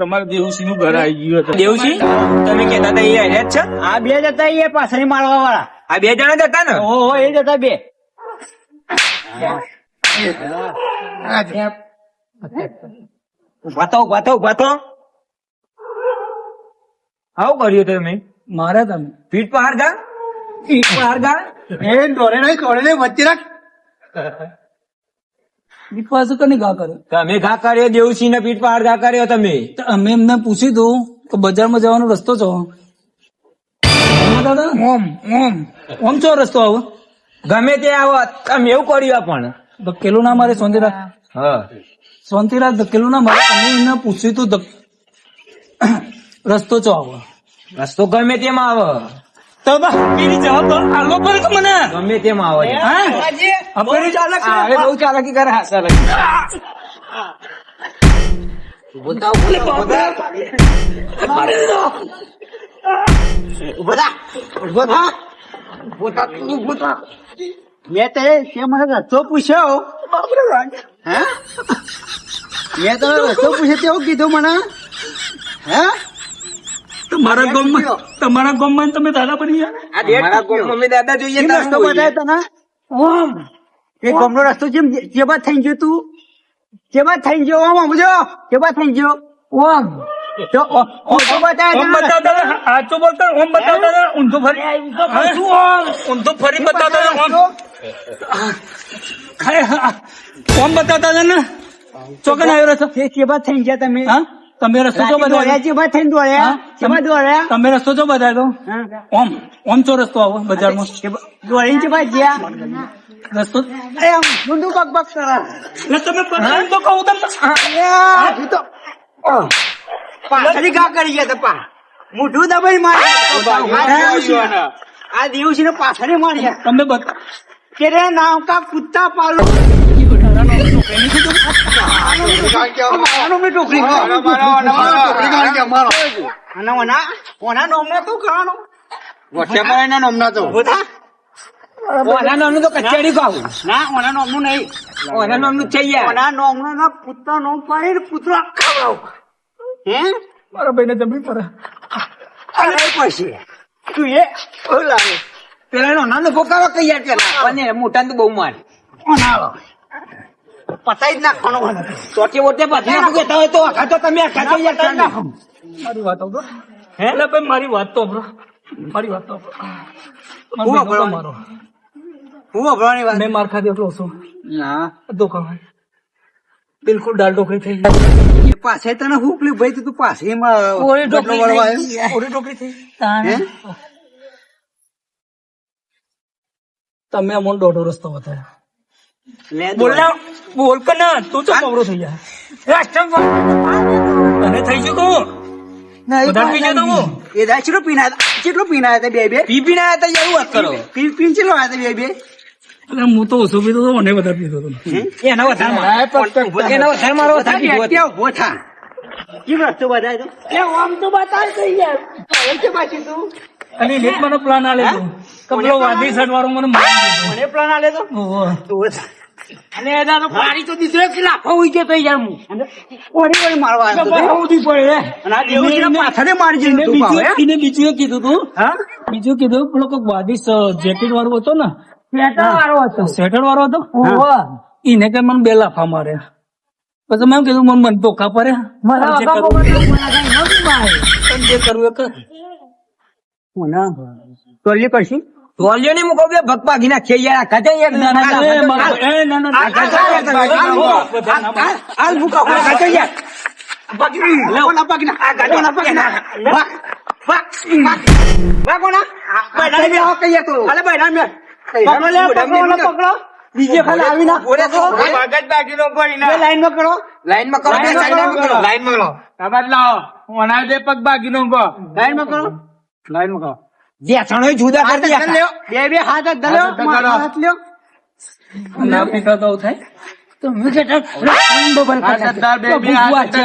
તમારે દેવસિંહનું ઘર આવી ગયું હતું. દેવસિંહ તમે કેતા હતા એ આયા જ છે? આ બે જતા એ પાછળ મારવા વાળા આ બે જણા જ હતા ને? ઓહો એ જતા બે. ઊભા તો ઊભા તો ઊભા તો આવું કર્યું તમે? મારે તમે. પીઠ પહાર ગા? પીઠ પહાર ગા? એ દોડે નહીં નહીં વચ્ચે રાખ. પાછું કોને ઘા કર્યો તમે ઘા કર્યો દેવસિંહ ને પીઠ પહાડ ઘા કર્યો તમે? તો અમે એમને પૂછી હતું કે બજારમાં જવાનો રસ્તો છો. દાદા? ઓમ ઓમ. ઓમ છો રસ્તો આવો? ગમે તે આવો તમે એવું કર્યું પણ. ધકેલું ના મારે શાંતિરાજ હા. શાંતિરાજ ધકેલું ના મારે. અમે એમને પૂછ્યું તું રસ્તો ચો આવો. રસ્તો ગમે તેમાં આવે. તો બા પેલી જવાબ તો આલો પર કે મને? ગમે તેમાં આવે હા? આપણે ચાલક હવે બહુ ચાલાકી કરે હા ચાલાકી. મેં તે તે મને રસ્તો પૂછ્યો. હે? મેં તો રસ્તો પૂછ્યો તેવું કીધું મને. હે? તમારા ગામમાં તમારા ગામમાં તમે દાદા બની ગયા આ ડેટ મમ્મી દાદા જોઈએ રસ્તો બતાવ્યો તને? ઓમ. એ ગામનો રસ્તો જેમ જેવા થઈ ગયો તું. જે બાદ થઈ ગયો. ઓમ સમજો જેવા થઈ ગયો. ઓમ. ચોકન આવ્યો રસ્તો બાદ થઈ ગયા તમે. હા? તમે રસ્તો દોડ્યા બતાવ્યો જે થઈને દોડ્યા? હા? દોડ્યા? તમે રસ્તો જો બતાવ્યો ઓમ ઓમ ચો રસ્તો આવો બજારમાં. દોડીને જે ગયા. રસ્તો એ આમ બક બક કરે. એટલે તમે બતાવ્યું તો કહું તમને તો પાછળી ગા કરી ગયા તા મોઢું દબાઈ માર્યા આ દિવસી ને પાછળ માર્યા તમે બધા તેરે નામ કા કુત્તા પાલો. ઓના તું કચેરી કહું ના ઓના નહીં ઓના નામનું જ છે? યાર ઓના નોમનો ના નોમ પાડીને કૂતરો ખવડાવ હે. મારા ભાઈને જમીન પર અરે પછી તું એ ઓલા પેલા નો નાનો પોકારો કઈ યાર પેલા અને મોટા તો બહુ માર પતાઈ જ નાખવાનો ચોટી વોટે પછી કહેતા હોય તો આખા તો તમે આખા તો યાર નાખો. મારી વાત સાંભળો એટલે ભાઈ મારી વાત તો સાંભળો મારી વાત તો હું સાંભળો મારો. હું અભરાવાની વાત? મેં માર ખાધી એટલો ઓછો. ના. ધોકા બિલકુલ દાળ ઢોકળી થઈ ગઈ. એ પાસે તને હું પેલી ભાઈ તું પાસે ઓરી ઢોકળી ઓરી ઢોકળી થઈ હે? તમે અમોન દોઢો રસ્તો બતાવ્યો. લે બોલ કે ના તું તો કવરો થઈ જાય તને થઈ ગયું કહું ના, પી જતો હું? એ દાય ચેટલો પીના ચેટલો પીના હતા બે બે? પી પી હતા યાર વાત કરો? પી પી ચેટલો હતા બે બે? એટલે હું તો ઓછો પીતો હતો મને વધારે પીતો હતો. એના વધારે એના વધારે મારો વધારે પીધો ઊભો થા? કેમ રસ્તો બતાય તો? એ આમ તો બતાય તો યાર. કે પાછી તું અને લેટ મને પ્લાન આલે તો. કપડો વાદી શર્ટ મને મને પ્લાન આલે તો? ઓહો. અને એના તો પાડી તો દીધો કે લાફો ઉઈ ગયો તો યાર હું ઓડી ઓડી મારવા આવ્યો તો. ઉડી પડે. અને આ દેવજીના પાછળે મારી એને બીજું એને બીજું કીધું તું. હા? બીજું કીધું પેલો કોક વાદીશ જેકેટ વાળો હતો ને. સ્વેટર વાળો હતો. સ્વેટર વાળો હતો ઓહો. એને કે મને બે લાફા મારે પછી મેં કીધું મને મન ધોકા પડે મારા જે કરવું- એ કર. મને તોલી કરશી? ટોલિયો ની મૂકો બે ભગ ભાગી નાખીએ યાર આખા તો યાર ના, ના, ના, એ મારા- હાલ. એ ના, ના, ના. આ ગાજા યાર તમે. આ મૂકો. બધા ના મારો. હાલ મૂકો આખા તો યાર કોના પગના આ ગાડી પગના વાહ વાહ વાહ વાહ કોના? બેડા મે હો કહીએ તો. અલે બેડા મે પકડો લે પકડો પકડો. બીજે ખાલી આવી ના બોલે તો. ભગત બાકીનો પડી ના લાઈનમાં કરો. લાઈનમાં કરો લાઈનમાં સાઈડમાં કરો. કરો. લાઈનમાં કરો લાઈનમાં કરો. લાઈનમાં કરો. બેસણો જુદા કરી દીધા લ્યો બે બે હાથ જ ધલ્યો હાથ લ્યો ના પીતા તો થાય તો કે બબલ કરતા બે બે હાથ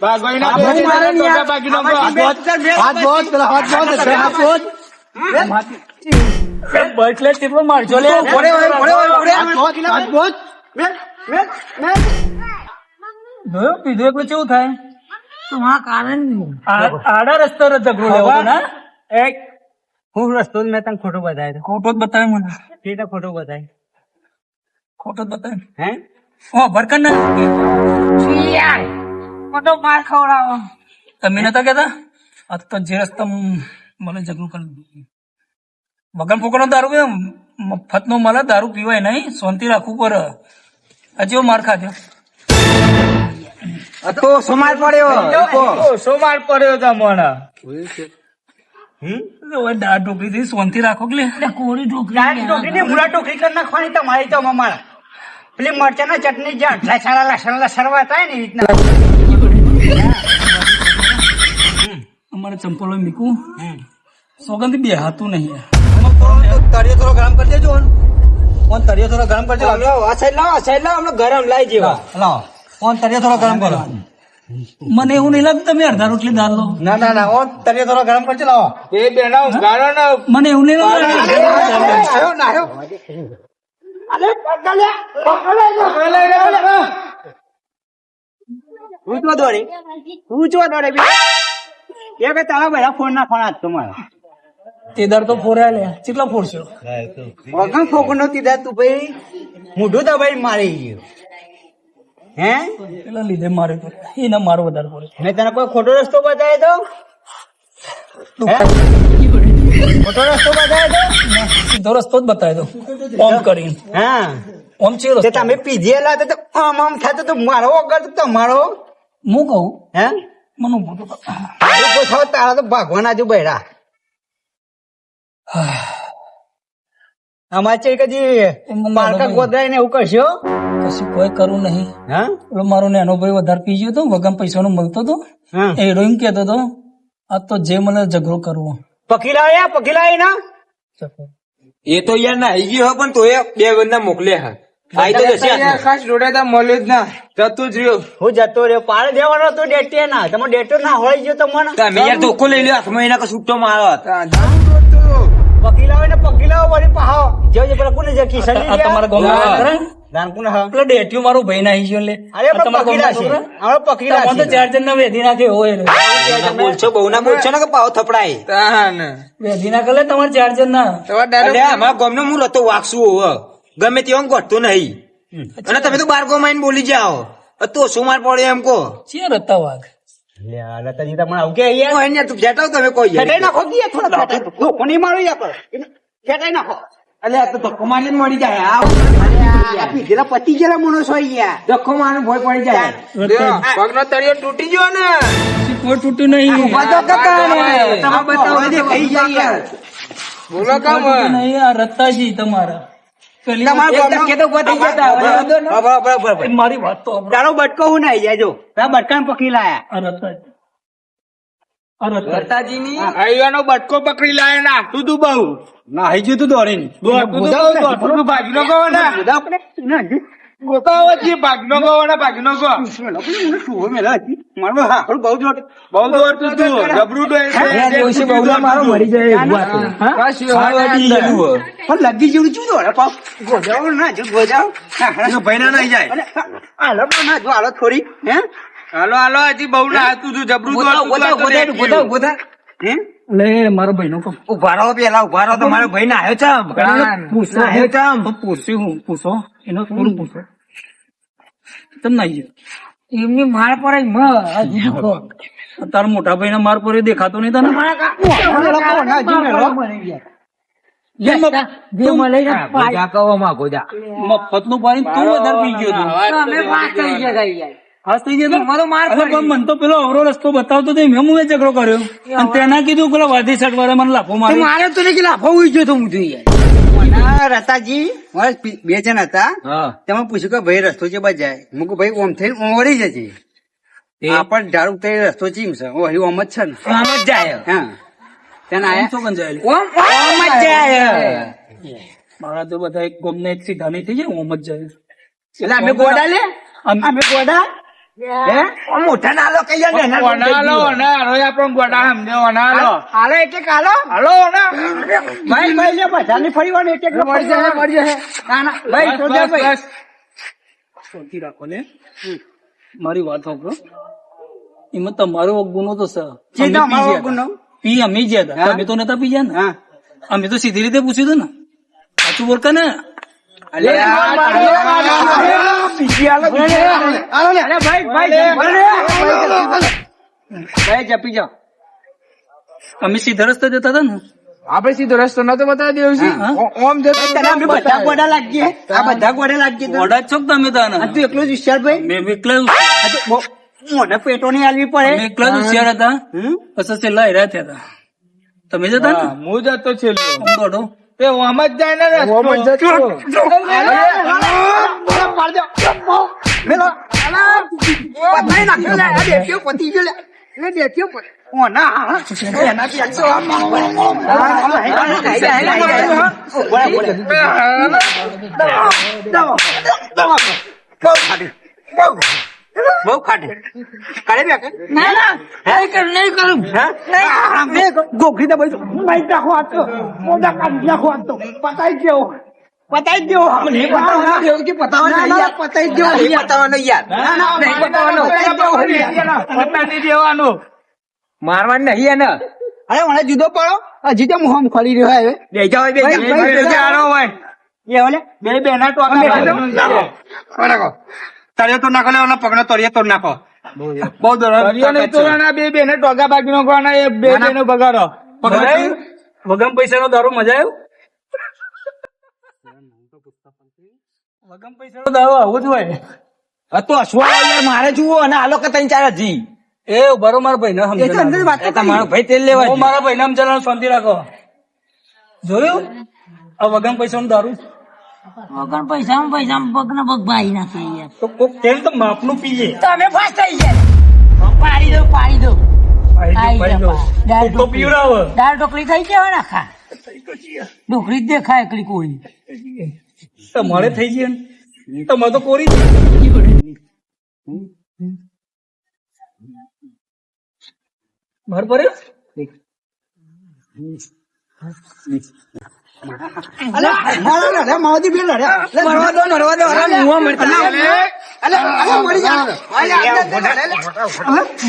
બસ મારજો લે પીધું એટલે કેવું થાય આડા રસ્તો ઝઘડો લેવો ના એક હું રસ્તો જ મેં તને ખોટો બતાવ્યો ખોટો જ બતાવે મને કેતા ખોટો બતાવ્યો ખોટો જ બતાવે હે ઓ ભરકન ના મોટો માર ખવડાવો તમે નતા કેતા આ તો જે રસ્તો મને ઝઘડું કરી. વગર ફોકરનો દારૂ ફતનો મફત નો મળે દારૂ પીવાય નહીં શાંતિ રાખવું પડે હજી માર ખાધો આ તો સોમાર પડ્યો. સોમાર પડ્યો તમને થી રાખો કે કોરી મૂળા ટોકરી કરી નાખવાની તમારી તો અમારા. પેલી મરચાના ચટણી જ્યાં લસણ થાય ને રીતના. અમારે ચંપલો મીકું. સોગંદ બે હાતું નહીં તળિયો થોડો ગરમ કરી દેજો તળિયો થોડો ગરમ કરજો લાવો આ સાઈડ લાવો આ સાઈડ લાવો હમણાં ગરમ લાવી જેવા લાવો. થોડો ગરમ કરો. મને એવું નહીં લાગતું તમે અડધા રોટલી દાળ લો. ના ના ના ઓન તળિયો થોડો ગરમ કરજો લાવો. એ બેડા ગાળો ને. મને એવું નહીં લાગતું. આવ્યો ના આવ્યો અરે પકડે પકડે હું તો દોડી. હું જો દોડે બી. કે તારા બધા ફોન ના ફોન આજ તમારા. તે દર તો ફોર્યા લે. કેટલા ફોડશો? વગર ફોકર નો કીધા તું ભાઈ. મોઢું દબાઈ મારી ગયું. હે? પેલા લીધે મારે એને મારો વધારે પડે. મેં તને કોઈ ખોટો રસ્તો બતાવ્યો તો? ખોટો રસ્તો બતાવ્યો સીધો રસ્તો જ બતાવી દો ઓમ કરીને. હા? ઓમ છે રસ્તો. તમે પીધેલા તો આમ આમ થતો તો મારો વગર તો તમારો હું. કહું? હે? મને થાવ તારા તો ભગવાન આજુ બૈરા અમારે છે કદી એમાં પાલકા ગોદરાય ને એવું કરશો કશું કોઈ કરવું નહીં. હા? પેલો મારો નેનો ભાઈ વધારે પી ગયો હતો પૈસા પૈસાનો મળતો હતો હા. એ હિરોઈન કહેતો હતો આ તો જે મને ઝઘડો કરવો. પકીલા યા પકીલા ના એ તો યાર ના આવી ગયો પણ તો બે બંદા મોકલે હા. આઈ તો જશે ખાસ જોડે મળ્યો જ ના. જતો જ રહ્યો. હું જતો રહ્યો. પાડ દેવાનો તો ડેટે ના. તમે ડેટો ના હોય ગયો તો મને. તમે યાર ધોકો લઈ લ્યો હાથમાં એના કશું છૂટો મારો પકીલાઓ ને પકીલાઓ વળી પાહો. જો જે પેલા કોને જે કિશન આ તમારા ગામમાં ખરા? નાનકુને હા. પેલો ડેટ્યું મારો ભાઈ નાહી ગયો લે અરે તમારા પકીલા છે હવે પકીલા તમને તો ચાર જણ વેધી નાખે હોય રે. બહુ ના બોલશો ને કે પાવ થપડાય? વેધી નાખે લે તમારે ચાર જણ ના અરે અમારા ગામનો હું રતો હોવ ગમે તેમ ગોઠતો નહીં. અને તમે તો બાર ગામ આવીને બોલી જાઓ. તો શું માર પડ્યો એમ કો રતા વાઘ? લતાજી તમને આવું કે યાર કોઈ તું ફેટાવ તમે કોઈ ફેટાઈ નાખો દિયા થોડા ફેટાઈ લોકો નહીં મારો યાર પર? ફેટાઈ નાખો. અલે આ તો ધક્કો મારીને મળી જાય આ આ પીધેલા પતી ગયેલા માણસો યાર ધક્કો મારવાનો ભોય પડી જાય. પગનો તળિયો તૂટી ગયો ને. કોઈ તૂટ્યું નહીં. ઊભા તો તમે બતાવો ખાઈ જાય યાર બોલો કામ નહીં. આ રત્તાજી તમારા. મારી વાત તો તારો બટકો હું નાઈ જાય જો. તારા બટકાને પકડી લાયા. બટકો પકડી લાવે ને તું બહુ. ના હઈ ગયું તું દોડીને. ભાગનો કહો ને. ભાગનો બહુ તું જબરું તો પણ લગી જેવું શું દોડે પાપ ગોજાઓ ના જો ગોજાઓ. ભાઈ ના જાય. અને હાલો ના જો હાલો થોડી હે? હાલો હાલો હજી બહુ ના હતું તું જબરું દોડતું હે? લે મારો ભાઈ નો કહું. ઊભા રહો પેલા ઊભા રહો તો મારો ભાઈ ના આવ્યો છે પૂછો પૂછ્યું પૂછો એનો થોડું પૂછો. તમ નાઈ ગયો? એમની માર પડે તારા મોટા ભાઈ ના માર પર દેખાતો નહીં તને? મફતનું પાણી તું વધારે પી ગયો મને તો પેલો અવરો રસ્તો બતાવતો મેં હું એ ઝઘડો કર્યો. અને તેના કીધું પેલા વાધી શર્ટ મને લાફો મારી. મારે તો લાફો ઉઈ તો હું જોઈએ. રતાજી બે જણ હતા. તમે પૂછ્યું કે ભાઈ રસ્તો છે બજાય. મું ભાઈ ઓમ થઈને ઓમ વળી જજે. આપણ ધારું તો રસ્તો ચીમ છે. ઓ ઓમ જ છે ને. ઓમ જ જાય. હા. ત્યાં આયા શું ઓમ ઓમ જ જાય. મારા તો બધા એક ગોમને એક સીધા નહીં થઈ જાય ઓમ જ જાય. એટલે અમે ગોડા લે? અમે ગોડા? મારી વાત સાંભળો. એમાં તમારો ગુનો તો અમે પી હતા. અમે ગયા હતા. તમે તો નતા પી ગયા ને? અમે તો સીધી રીતે પૂછ્યું હતું ને. સાચું બોલતા ને ભાઈ જપી જાઓ અમે સીધા રસ્તે જતા હતા ને? આપડે સીધો રસ્તો નતો બતાવી દેવું છે. ઓમ તને બધા ગોડા લાગીએ. આ બધા ગોડા લાગીએ. ઓડા તમે હતા ને તું એકલો જ વિશાલ ભાઈ? મેં એકલા મોઢે પેટો નહીં હાલવી પડે. એકલો એકલા જ હોશિયાર હતા. પછી છેલ્લા હેરા થયા હતા. તમે જતા ને? હું જતો છેલ્લો. તે ઓમ જ જાય ને રસ્તો. મેલો. પતાઈ ગયો. લે દેખ્યો પતી. ઓ ના. આમ. હા. બહુ. બહુ. બહુ. કરે બે કે? હા? મેં ગોખરી દબાઈ દઉં. નહીં નાખો હાથ તો. મોઢા કાઢી નાખો હાથ તો. પતાઈ દેવો. પતાઈ જ દેવો. નહીં પતાવવાનો. ના, ના, પતાઈ જ દેવો. નહીં બતાવવાનો યાર ના, ના, નહીં પતાવવાનો. પતાઈ નહીં દેવાનું મારવાનું નહીં એને અરે મને જુદો પડો હજી તો મોહમ ખોલી રહ્યો હવે બે જાઓ બે ભાઈ, જાઓ. ભાઈ, બે હોય એ ઓલે બે બેના ટોકા. તળિયો તો નાખો લેવાનો પગનો તળિયો તો નાખો. બહુ તોડવાના, બે બેને ટોગા બાકી નાખવાના, એ બે બેનો બગાડો વગમ પૈસાનો દારૂ મજા આવ્યો વગમ પૈસાનો દારૂ આવો જ હોય. તો હસવા યાર મારે જુઓ અને આ લોકો ત્રણ ચાર હજી એ બરો મારા ભાઈ ને એ તો અંદર વાત એ તમારો ભાઈ તેલ લેવા મારા ભાઈ નામ ચલાવ શાંતિ રાખો. જોયું? આ વગમ પૈસાનો દારૂ. વગર પૈસા પૈસા પગ ને પગ ભાઈ નાખે યાર. તો કોક તેલ તો માપનું પીએ. તમે ફાસ્ટ થઈ ગયા. પાડી દો પાડી દો. દાળ ઢોકળી. થઈ ગયા હોય ને આખા ઢોકળી જ દેખાય એકલી કોળી તમારે થઈ જાય ને તમારે તો કોરી ભર બહાર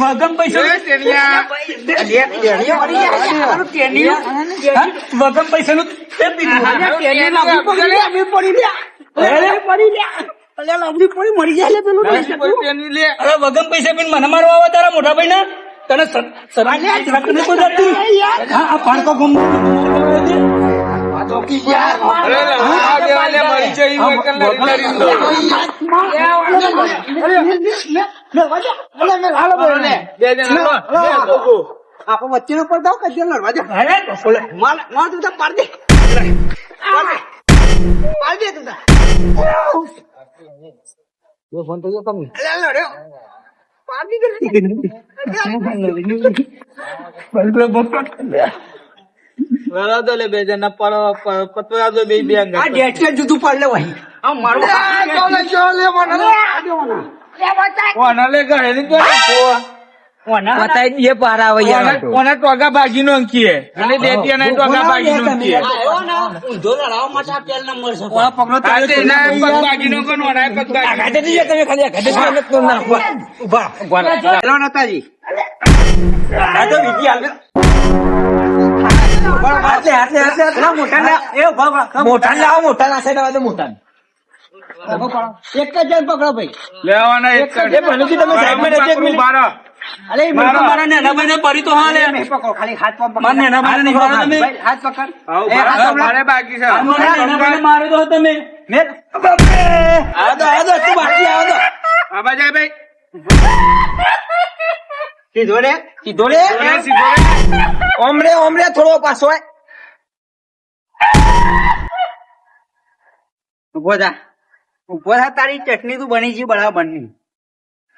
વગમ પૈસા. લાંબી પડી પડી પડી મરી જાય પેલું વગમ પૈસા મને મારવા આવે તારા મોટા ભાઈ ના તને સર- નથી બજાતું? હા આ પાણકો ગમ આપો વચ્ચેનો પડદો કજે લડવા દે માર માર તું તો પાડ દે પાડ દે પાડ દે તો અલે લડ્યો પાડ દીધો આ ડેટ જુદું પાડ લે આ મારું. કોના ટોકા ભાગી નો અંકીએ અને દેતિયાના ટોકા ભાગી નો અંકીએ ઊંધો લડાવવા માટે આ પેલ નંબર છે આ પગનો આ તે એના પગ ભાગી નો કોનો એના પગ ભાગી આઘાતે નહીં તમે ખાલી આઘાતે જ મહેનત કરો ના. ઊભા, ઊભા ના. હેલો નતાજી આ તો મોટા લાવો મોટા ના સાઈડ મોટા એક જ પકડો ભાઈ. લેવાના એક તમે સાઈડમાં રહેજો એક મિનિટ. બારો અલે એ મારા. મારા નેના તો હા લે નહીં ખાલી હાથ પગ પકડ. મારા નેના ભાઈને મારો તમે. હાથ પકડ. એ હાથ મારે બાકી છે. મારા નેના ભાઈને તો તમે. મેલ. આવો તો આવો તો તું બાકી આવો તો આ બાજુ ભાઈ. સીધો રે સીધો રે સીધો રે. ઓમ રે થોડો પાછો હોય ઊભો થા ઊભો થા તારી ચટણી તું બની છે બરાબર. ની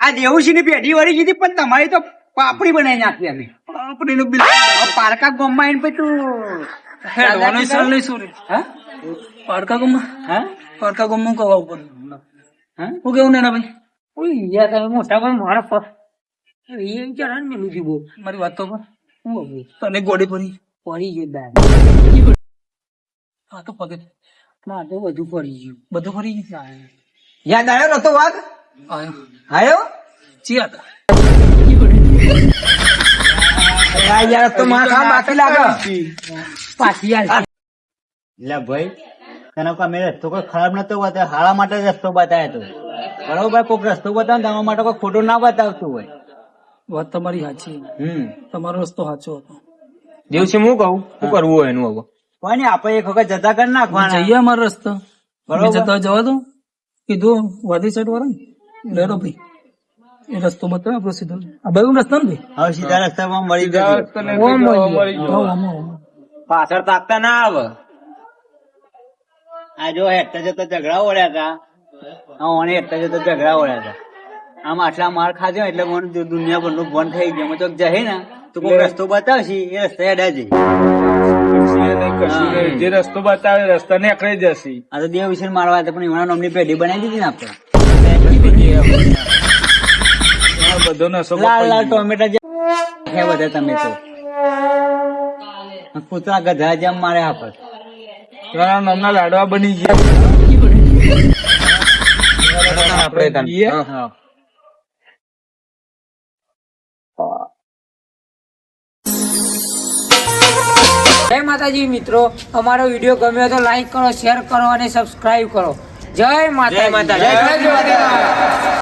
આ દેવુસી ની પેઢી વળી ગઈ પણ તમારી તો પાપડી બનાવી નાખી અમે. પાપડી નું બિલકુલ પારકા ગોમમાં એને પછી તું સર નહીં શું હા? પાડકા ગમમાં? હા? પાડકા ગમમાં કવા ઉપર? હા? હું કેવું નેના ભાઈ? ઓય યાર તમે મોટા ભાઈ મારા પર એ વિચાર ને મેલું જીવો મારી વાત તો પર. હું હવે તને ગોડી પડી. પડી ગયો હા તો પગે. ના તો બધું પડી ગયું. બધું ફરી ગયું? યાદ આવ્યો નતો વાત? આયો? ચિયા હતા આ યાર તો માર ખા બાકી લાગે. પાછી એટલે ભાઈ તને કોઈ અમે રસ્તો કોઈ ખરાબ નતો બતાવ્યો? હારા માટે રસ્તો બતાવ્યો તો. બરોબર કોઈક રસ્તો બતાવે ને તમારા માટે કોઈ ખોટો ના બતાવતું હોય. વાત તમારી સાચી. હમ. તમારો રસ્તો સાચો હતો. દિવસે હું કહું? શું કરવું હોય એનું હવે? કોઈ નહીં આપણે એક વખત જતા કરી નાખવાના. જઈએ અમારો રસ્તો. બરોબર. બરોબર. જતા જવા દો. કીધું વાદી સાઈડ વાળા લેરો ભાઈ એ રસ્તો બતાવે આપણો સીધો. આ બધું રસ્તા ને? ભાઈ હવે સીધા રસ્તામાં મળી મળી ગયો. પાછળ તાકતા ના આવે. આ જો હેઠતા જતા ઝઘડા ઓળ્યા હતા હા ઓને હેઠતા જતા ઝઘડા ઓળ્યા હતા આમ આટલા માર ખાધો એટલે મને દુનિયાભરનું ફોન થઈ ગયો. તો જહે ને તો કોઈ રસ્તો બતાવશી? એ રસ્તે હેડા જઈ જે રસ્તો બતાવે રસ્તા ને આખરે જશે. આ તો દેવ વિશે મારવા હતા પણ એમના નામની પેઢી બનાવી દીધી ને આપણે. બધો લાલ લાલ ટોમેટા જે છે બધા તમે તો. કૂતરા ગધા જેમ મારે આપત તારા નામના લાડવા બની ગયા. આપણે હા. હા. જય માતાજી મિત્રો. અમારો વીડિયો ગમ્યો તો લાઈક કરો શેર કરો અને સબસ્ક્રાઈબ કરો. જય માતાજી. જય માતાજી.